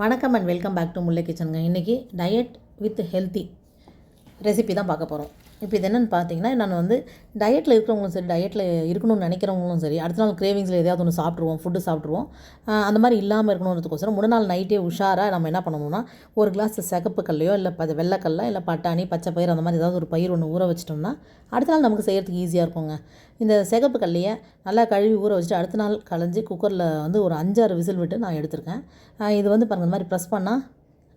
வணக்கம் and welcome back to Mullai கிச்சனுங்க. இன்றைக்கி diet with healthy recipe தான் பார்க்க போகிறோம் இப்போ இது என்னென்னு பார்த்தீங்கன்னா நான் வந்து டயட்டில் இருக்கிறவங்களும் சரி டயட்டில் இருக்கணும்னு நினைக்கிறவங்களும் சரி அடுத்த நாள் கிரேவிங்ஸில் எதாவது ஒன்று சாப்பிட்ருவோம் ஃபுட்டு சாப்பிட்ருவோம் அந்த மாதிரி இல்லாமல் இருக்கணுன்றதுக்கோசரம் முன்னாள் நாள் நைட்டே உஷாராக நம்ம என்ன பண்ணணும்னா ஒரு கிளாஸ் சிகப்பு கல்லையோ இல்லை ப வெள்ளைக்கல்ல இல்லை பட்டாணி பச்சை பயிர் அந்த மாதிரி ஏதாவது ஒரு பயிர் ஒன்று ஊற வச்சிட்டோம்னா அடுத்த நாள் நமக்கு செய்கிறதுக்கு ஈஸியாக இருக்குங்க. இந்த சிகப்பு கல்லையை நல்லா கழுவி ஊற வச்சுட்டு அடுத்த நாள் கலைஞ்சி குக்கரில் வந்து ஒரு அஞ்சாறு விசில் விட்டு நான் எடுத்திருக்கேன். இது வந்து பாருங்கள் இந்த மாதிரி ப்ரெஸ் பண்ணால்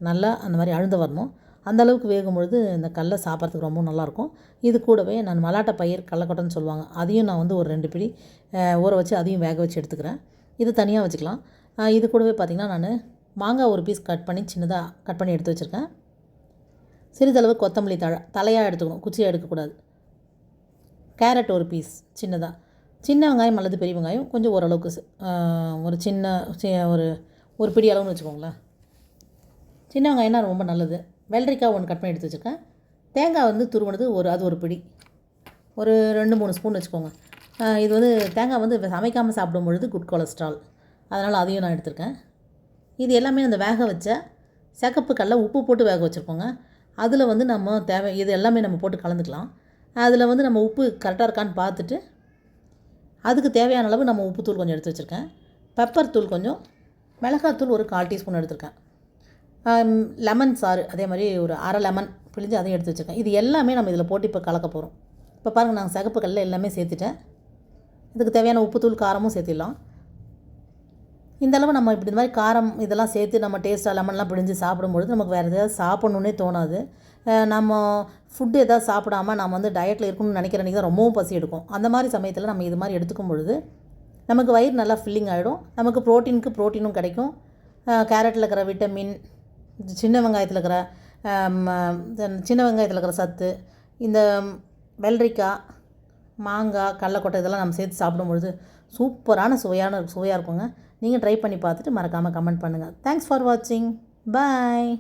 நல்லா அந்த மாதிரி அழுந்து வரணும். அந்தளவுக்கு வேகும் பொழுது இந்த கடலை சாப்பிட்றதுக்கு ரொம்ப நல்லாயிருக்கும். இது கூடவே நான் மலாட்டை பயிர் கடலக்கொட்டைன்னு சொல்லுவாங்க. அதையும் நான் வந்து ஒரு ரெண்டு பிடி ஊற வச்சு அதையும் வேக வச்சு எடுத்துக்கிறேன். இது தனியாக வச்சுக்கலாம். இது கூடவே பார்த்திங்கன்னா நான் மாங்காய் ஒரு பீஸ் கட் பண்ணி சின்னதாக கட் பண்ணி எடுத்து வச்சுருக்கேன். சிறிதளவு கொத்தமல்லி தழை தலையாக எடுத்துக்கணும் குச்சியாக எடுக்கக்கூடாது. கேரட் ஒரு பீஸ் சின்னதாக சின்ன வெங்காயம் அல்லது பெரிய வெங்காயம் கொஞ்சம் ஓரளவுக்கு ஒரு சின்ன ஒரு ஒரு பிடி அளவுன்னு வச்சுக்கோங்களேன். சின்ன வெங்காயம்னா ரொம்ப நல்லது. வெள்ளரிக்காய் ஒன்று கட் பண்ணி எடுத்து வச்சுருக்கேன். தேங்காய் வந்து துருவனது ஒரு அது ஒரு பிடி. ஒரு ரெண்டு மூணு ஸ்பூன் வச்சுக்கோங்க. இது வந்து தேங்காய் வந்து சமைக்காமல் சாப்பிடும் பொழுது குட் கொலஸ்ட்ரால் அதனால் அதையும் நான் எடுத்திருக்கேன். இது எல்லாமே அந்த வேக வச்ச சிகப்பு கடல உப்பு போட்டு வேக வச்சுருக்கோங்க. அதில் வந்து நம்ம தேவை இது எல்லாமே நம்ம போட்டு கலந்துக்கலாம். அதில் வந்து நம்ம உப்பு கரெக்டாக இருக்கான்னு பார்த்துட்டு அதுக்கு தேவையான அளவு நம்ம உப்புத்தூள் கொஞ்சம் எடுத்து வச்சுருக்கேன். பெப்பர் தூள் கொஞ்சம் மிளகாத்தூள் ஒரு கால் டீஸ்பூன் எடுத்திருக்கேன். லெமன் சாறு அதே மாதிரி ஒரு அரை லெமன் பிழிஞ்சு அதையும் எடுத்து வச்சுருக்கேன். இது எல்லாமே நம்ம இதில் போட்டு இப்போ கலக்க போகிறோம் இப்போ பாருங்கள் நாங்கள் சிகப்பு கல்லில் எல்லாமே சேர்த்துட்டேன். இதுக்கு தேவையான உப்புத்தூள் காரமும் சேர்த்திடலாம். இந்த அளவு நம்ம இப்படி இந்த மாதிரி காரம் இதெல்லாம் சேர்த்து நம்ம டேஸ்ட்டாக லெமன்லாம் பிழிஞ்சு சாப்பிடும்பொழுது நமக்கு வேறு எதாவது சாப்பிட்ணுன்னே தோணாது. நம்ம ஃபுட்டு எதாவது சாப்பிடாம நம்ம வந்து டயட்டில் இருக்கணும்னு நினைக்கிற அன்றைக்கி தான் ரொம்பவும் பசி எடுக்கும். அந்த மாதிரி சமயத்தில் நம்ம இது மாதிரி எடுத்துக்கும் பொழுது நமக்கு வயிறு நல்லா ஃபில்லிங் ஆகிடும் நமக்கு ப்ரோட்டீனுக்கு ப்ரோட்டீனும் கிடைக்கும். கேரட்டில் இருக்கிற விட்டமின் சின்ன வெங்காயத்தில் இருக்கிற தென் சின்ன வெங்காயத்தில் இருக்கிற சத்து இந்த வெள்ளரிக்காய் மாங்காய் கடலக்கொட்டை இதெல்லாம் நம்ம சேர்த்து சாப்பிடும்பொழுது சூப்பரான சுவையான சுவையாக இருக்குங்க. நீங்கள் ட்ரை பண்ணி பார்த்துட்டு மறக்காமல் கமெண்ட் பண்ணுங்கள் தேங்க்ஸ் ஃபார் வாட்சிங் பாய்